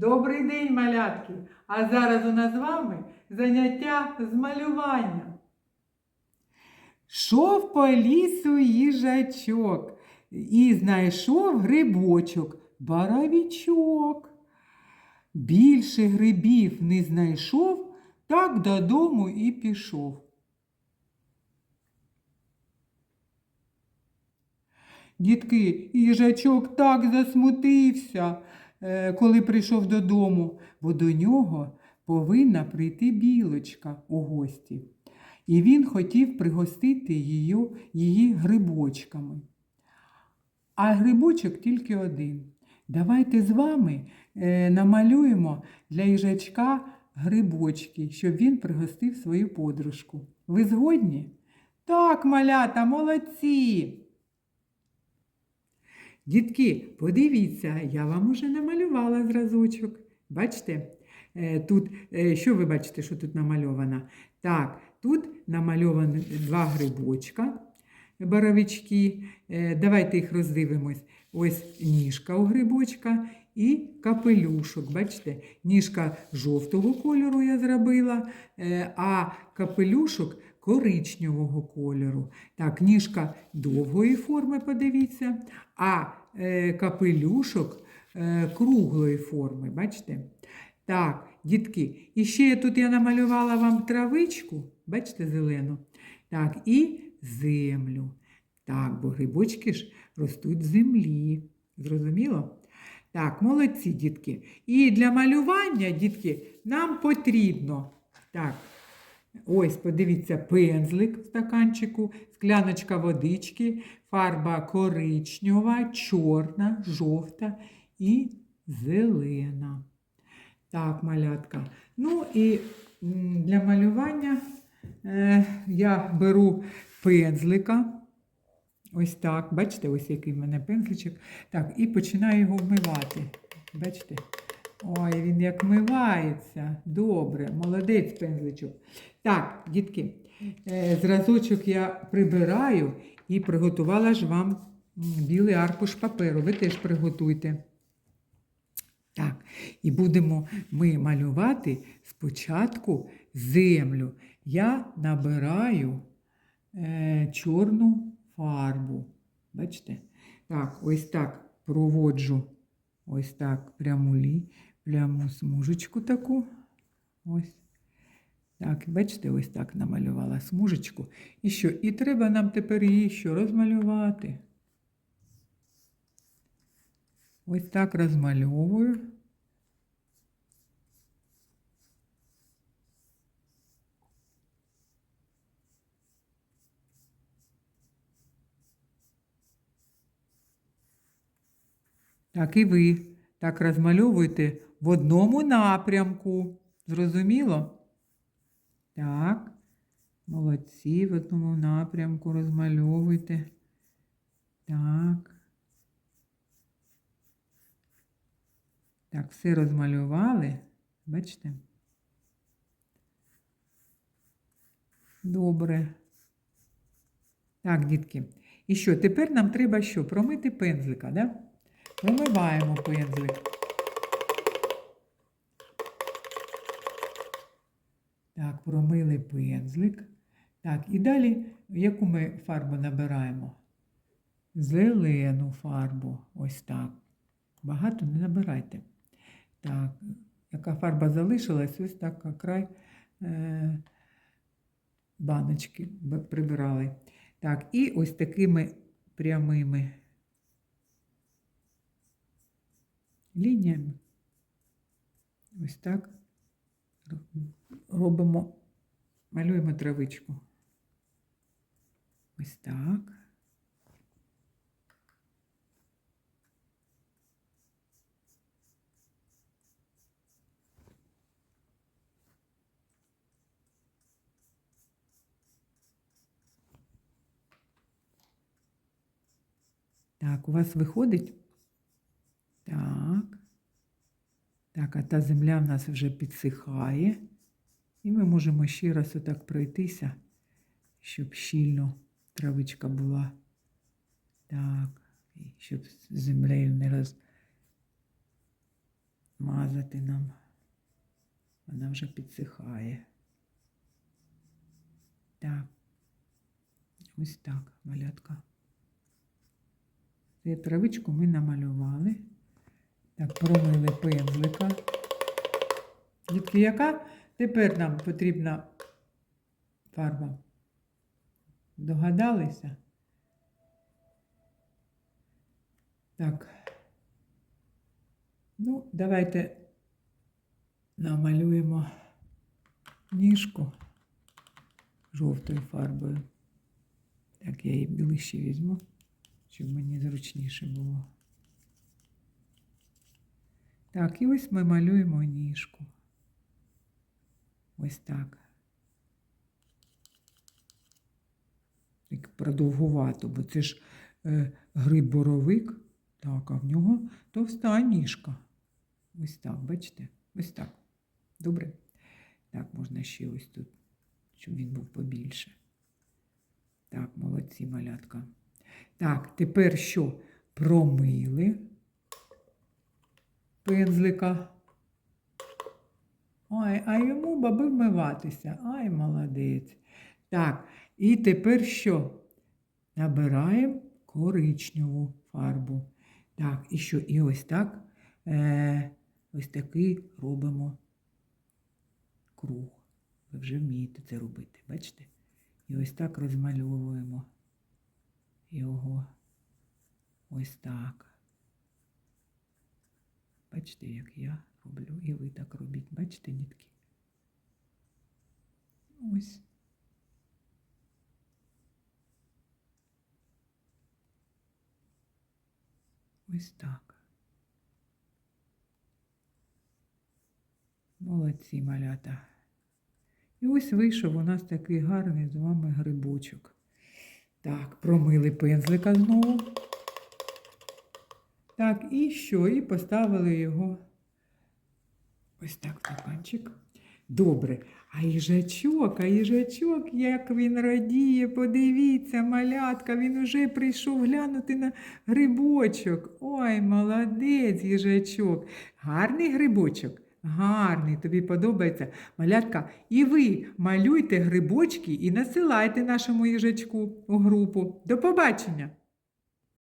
Добрий день, малятки! А зараз у нас з вами заняття з малювання. Шов по лісу їжачок і знайшов грибочок, баравічок. Більше грибів не знайшов, так додому і пішов. Дітки, їжачок так засмутився, коли прийшов додому, бо до нього повинна прийти білочка у гості. І він хотів пригостити її, її грибочками. А грибочок тільки один. Давайте з вами е, намалюємо для їжачка грибочки, щоб він пригостив свою подружку. Ви згодні? Так, малята, молодці! Дітки, подивіться, я вам уже намалювала зразочок. Бачите? Е, Тут, е, що ви бачите, що тут намальовано? Так, тут намальовані два грибочка, боровички. Е, Давайте їх роздивимось. Ось ніжка у грибочка і капелюшок. Бачите, ніжка жовтого кольору я зробила, а капелюшок коричневого кольору. Так, ніжка довгої форми, подивіться, а е, капелюшок е, круглої форми. Бачите? Так, дітки, і ще тут я намалювала вам травичку, бачите, зелену. Так, і землю. Так, бо грибочки ж ростуть в землі. Зрозуміло? Так, молодці, дітки. І для малювання, дітки, нам потрібно. Так, ось, подивіться, пензлик в стаканчику, скляночка водички, фарба коричнева, чорна, жовта і зелена. Так, малятка. Ну і для малювання е, я беру пензлика. Ось так. Бачите, ось який в мене пензличок. Так, і починаю його вмивати. Бачите? Ой, він як вмивається. Добре, молодець пензличок. Так, дітки, е, зразочок я прибираю і приготувала ж вам білий аркуш паперу. Ви теж приготуйте. Так, і будемо ми малювати спочатку землю. Я набираю е, чорну фарбу. Бачите? Так, ось так проводжу ось так пряму лі, пряму смужечку таку. Ось. Так, бачите, ось так намалювала смужечку. І що? І треба нам тепер її що розмалювати. Ось так розмальовую. Так і ви так розмальовуєте в одному напрямку. Зрозуміло? Так. Молодці, в одному напрямку розмальовуйте. Так. Так, все розмалювали. Бачите? Добре. Так, дітки. І що? Тепер нам треба що? Промити пензлика, да? Промиваємо пензлик. Так, промили пензлик. Так, і далі яку ми фарбу набираємо? Зелену фарбу. Ось так. Багато не набирайте. Так, яка фарба залишилась, ось так край е, баночки прибирали. Так, і ось такими прямими лініями. Ось так робимо, малюємо травичку. Ось так. Так, у вас виходить? Так. Так, а та земля в нас вже підсихає. І ми можемо ще раз отак пройтися, щоб щільно травичка була. Так, і щоб землею не роз... мазати нам. Вона вже підсихає. Так. Ось так, малятка. Цю травичку ми намалювали. Так, промили пензлика. Дітки, яка тепер нам потрібна фарба? Догадалися? Так. Ну, давайте намалюємо ніжку жовтою фарбою. Так, я її ближче візьму, щоб мені зручніше було. Так, і ось ми малюємо ніжку. Ось так. Так продовгувато, бо це ж е, гриб боровик. Так, а в нього товста ніжка. Ось так, бачите? Ось так. Добре? Так, можна ще ось тут, щоб він був побільше. Так, молодці малятка. Так, тепер що? Промили пензлика. Ой, а йому баби вмиватися. Ай, молодець. Так, і тепер що? Набираємо коричневу фарбу. Так, і що? І ось так, е, ось такий робимо круг. Ви вже вмієте це робити, бачите? І ось так розмальовуємо його. Ось так. Бачите, як я роблю, і ви так робіть. Бачите, дітки? Ось. Ось так. Молодці малята. І ось вийшов у нас такий гарний з вами грибочок. Так, промили пензлика знову. Так, і що? І поставили його ось так в стаканчик. Добре. А їжачок, а їжачок, як він радіє, подивіться, малятка, він уже прийшов глянути на грибочок. Ой, молодець, їжачок. Гарний грибочок? Гарний, тобі подобається. Малятка, і ви малюйте грибочки і насилайте нашому їжачку у групу. До побачення!